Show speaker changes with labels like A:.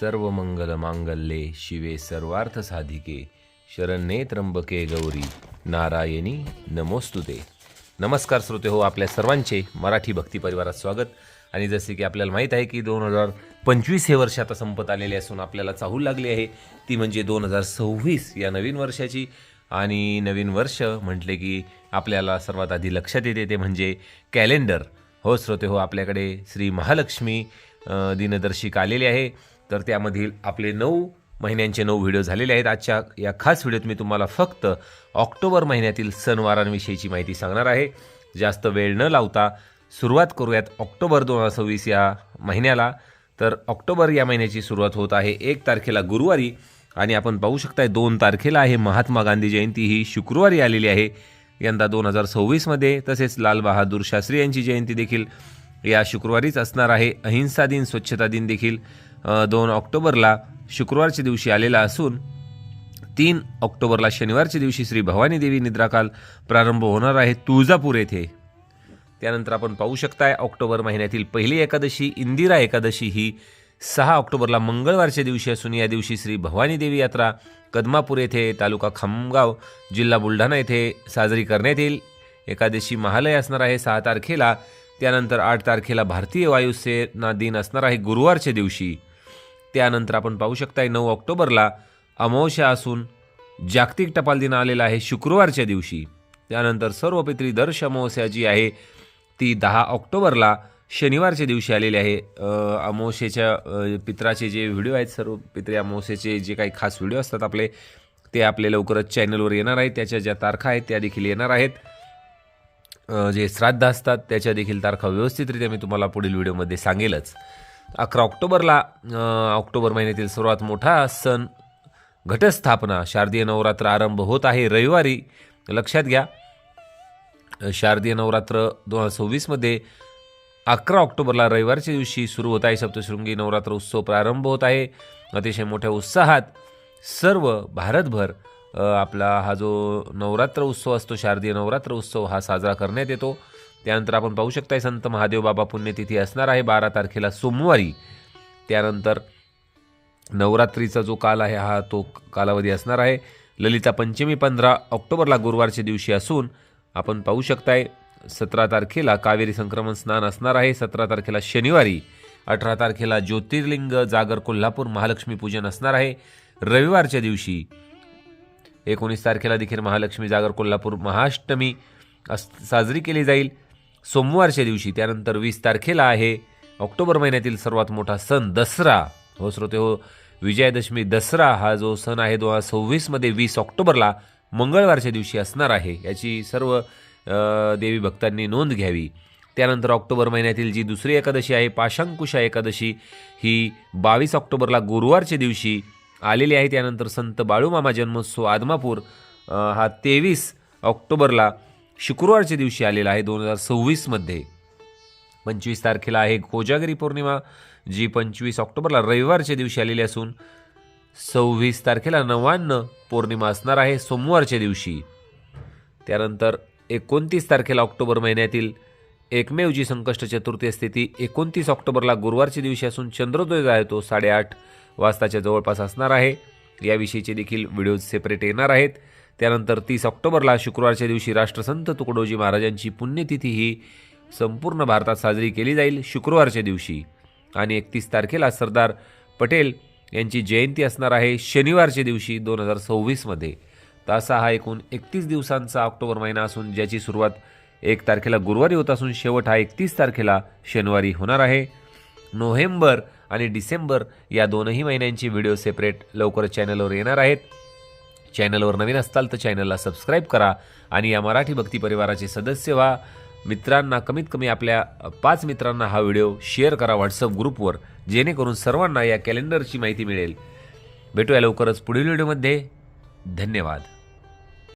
A: सर्व मंगल मांगल्ये शिवे सर्वार्थ साधिके. शरण्ये त्र्यंबके गौरी. नारायणी नमोस्तुते. नमस्कार श्रोते हो आपल्या सर्वांचे मराठी भक्ती परिवारात स्वागत. आणि जसे की आपल्याला माहीत आहे की दोन हजार पंचवीस हे वर्ष आता संपत आलेले असून आपल्याला चाहूल लागली आहे. ती म्हणजे दोन हजार सव्वीस या नवीन वर्षाची. आणि नवीन वर्ष म्हटले की आपल्याला सर्वात आधी लक्षात येते ते म्हणजे कॅलेंडर. हो श्रोते हो आपल्याकडे श्री महालक्ष्मी दिनदर्शिका दिनदर्शिक आलेली आहे. तर त्यामधील आपले नऊ महिन्यांचे नऊ व्हिडिओ झालेले आहेत. आजच्या या खास व्हिडिओत मी तुम्हाला फक्त ऑक्टोबर महिन्यातील सणवारांविषयीची माहिती सांगणार आहे. जास्त वेळ न लावता सुरुवात करूयात ऑक्टोबर दोन हजार सव्वीस या महिन्याला. तर ऑक्टोबर या महिन्याची सुरुवात होत आहे एक तारखेला गुरुवारी आणि आपण पाहू शकताय दोन तारखेला आहे महात्मा गांधी जयंती. ही शुक्रवारी आलेली आहे. यंदा दोन हजार सव्वीसमध्ये तसेच लालबहादूर शास्त्री यांची जयंती देखील या शुक्रवारीच असणार आहे. अहिंसा दिन स्वच्छता दिन देखील. दोन ऑक्टोबरला शुक्रवारच्या दिवशी आलेला असून तीन ऑक्टोबरला शनिवारच्या दिवशी श्री भवानी देवी निद्राकाल प्रारंभ होणार आहे तुळजापूर येथे. त्यानंतर आपण पाहू शकताय ऑक्टोबर महिन्यातील पहिली एकादशी इंदिरा एकादशी ही सहा ऑक्टोबरला मंगळवारच्या दिवशी असून या दिवशी श्री भवानी देवी यात्रा कदमापूर येथे तालुका खामगाव जिल्हा बुलढाणा येथे साजरी करण्यात येईल. एकादशी महालय असणार आहे सहा तारखेला. त्यानंतर आठ तारखेला भारतीय वायुसेना दिन असणार आहे गुरुवारच्या दिवशी. त्यानंतर आपण पाहू शकताय नऊ ऑक्टोबरला अमावस्या असून जागतिक टपाल दिन आलेला आहे शुक्रवारच्या दिवशी. त्यानंतर सर्व पित्री दर्श अमावस्या जी आहे ती दहा ऑक्टोबरला शनिवारच्या दिवशी आलेली आहे. अमावस्येच्या पित्राचे जे व्हिडिओ आहेत सर्व पित्री अमावस्येचे जे काही खास व्हिडिओ असतात आपले ते आपले लवकरच चॅनलवर येणार आहेत. त्याच्या ज्या तारखा आहेत त्या देखील येणार आहेत. जे श्राद्ध असतात त्याच्या देखील तारखा व्यवस्थितरित्या मी तुम्हाला पुढील व्हिडिओमध्ये सांगेलच. अकरा ऑक्टोबरला ऑक्टोबर महिन्यातील सर्वात मोठा सण घटस्थापना शारदीय नवरात्र आरंभ होत आहे रविवारी. लक्षात घ्या शारदीय नवरात्र दोन हजार सव्वीसमध्ये अकरा ऑक्टोबरला रविवारच्या दिवशी सुरू होत आहे. सप्तशृंगी नवरात्र उत्सव प्रारंभ होत आहे. अतिशय मोठ्या उत्साहात सर्व भारतभर आपला हा जो नवरात्र उत्सव असतो शारदीय नवरात्र उत्सव हा साजरा करण्यात येतो. त्यानंतर आपण पाहू शकताय संत महादेव बाबा पुण्यतिथी असणार आहे बारा तारखेला सोमवारी. त्यानंतर नवरात्रीचा जो काल आहे हा तो कालावधी असणार आहे. ललिता पंचमी पंधरा ऑक्टोबरला गुरुवारच्या दिवशी असून आपण पाहू शकताय सतरा तारखेला कावेरी संक्रमण स्नान असणार आहे. सतरा तारखेला शनिवारी अठरा तारखेला ज्योतिर्लिंग जागर कोल्हापूर महालक्ष्मी पूजन असणार आहे. रविवारच्या दिवशी एकोणीस तारखेला देखील महालक्ष्मी जागर कोल्हापूर महाअष्टमी अस साजरी केली जाईल. सोमवारच्या दिवशी त्यानंतर वीस तारखेला आहे ऑक्टोबर महिन्यातील सर्वात मोठा सण दसरा. हो श्रोते हो विजयादशमी दसरा हा जो सण आहे दोन हजार सव्वीसमध्ये वीस ऑक्टोबरला मंगळवारच्या दिवशी असणार आहे. याची सर्व देवी भक्तांनी नोंद घ्यावी. त्यानंतर ऑक्टोबर महिन्यातील जी दुसरी एकादशी आहे पाशांकुशा एकादशी ही बावीस ऑक्टोबरला गुरुवारच्या दिवशी आलेली आहे. त्यानंतर संत बाळूमामा जन्मोत्सव आदमापूर हा तेवीस ऑक्टोबरला शुक्रवारच्या दिवशी आलेला आहे दोन हजार सव्वीसमध्ये पंचवीस तारखेला आहे कोजागरी पौर्णिमा जी पंचवीस ऑक्टोबरला रविवारच्या दिवशी आलेली असून सव्वीस तारखेला नव्याण्णव पौर्णिमा असणार आहे सोमवारच्या दिवशी. त्यानंतर एकोणतीस तारखेला ऑक्टोबर महिन्यातील एकमेव जी संकष्ट चतुर्थी असते ती एकोणतीस ऑक्टोबरला गुरुवारच्या दिवशी असून चंद्रोदय जो आहे तो साडेआठ वाजताच्या जवळपास असणार आहे. याविषयीचे देखील व्हिडिओज सेपरेट येणार आहेत. त्यानंतर तीस ऑक्टोबरला शुक्रवारच्या दिवशी राष्ट्रसंत तुकडोजी महाराजांची पुण्यतिथी ही संपूर्ण भारतात साजरी केली जाईल शुक्रवारच्या दिवशी. आणि एकतीस तारखेला सरदार पटेल यांची जयंती असणार आहे शनिवारच्या दिवशी दोन हजार सव्वीसमध्ये तर असा हा एकूण एकतीस दिवसांचा ऑक्टोबर महिना असून ज्याची सुरुवात एक तारखेला गुरुवारी होत असून शेवट हा एकतीस तारखेला शनिवारी होणार आहे. नोव्हेंबर आणि डिसेंबर या दोनही महिन्यांची व्हिडिओ सेपरेट लवकर चॅनलवर येणार आहेत. चॅनलवर नवीन असताल तर चॅनलला सबस्क्राईब करा आणि या मराठी भक्ती परिवाराचे सदस्य व्हा. मित्रांना कमीत कमी आपल्या पाच मित्रांना हा व्हिडिओ शेअर करा व्हॉट्सअप ग्रुपवर जेणेकरून सर्वांना या कॅलेंडरची माहिती मिळेल. भेटूया लवकरच पुढील व्हिडिओमध्ये. धन्यवाद.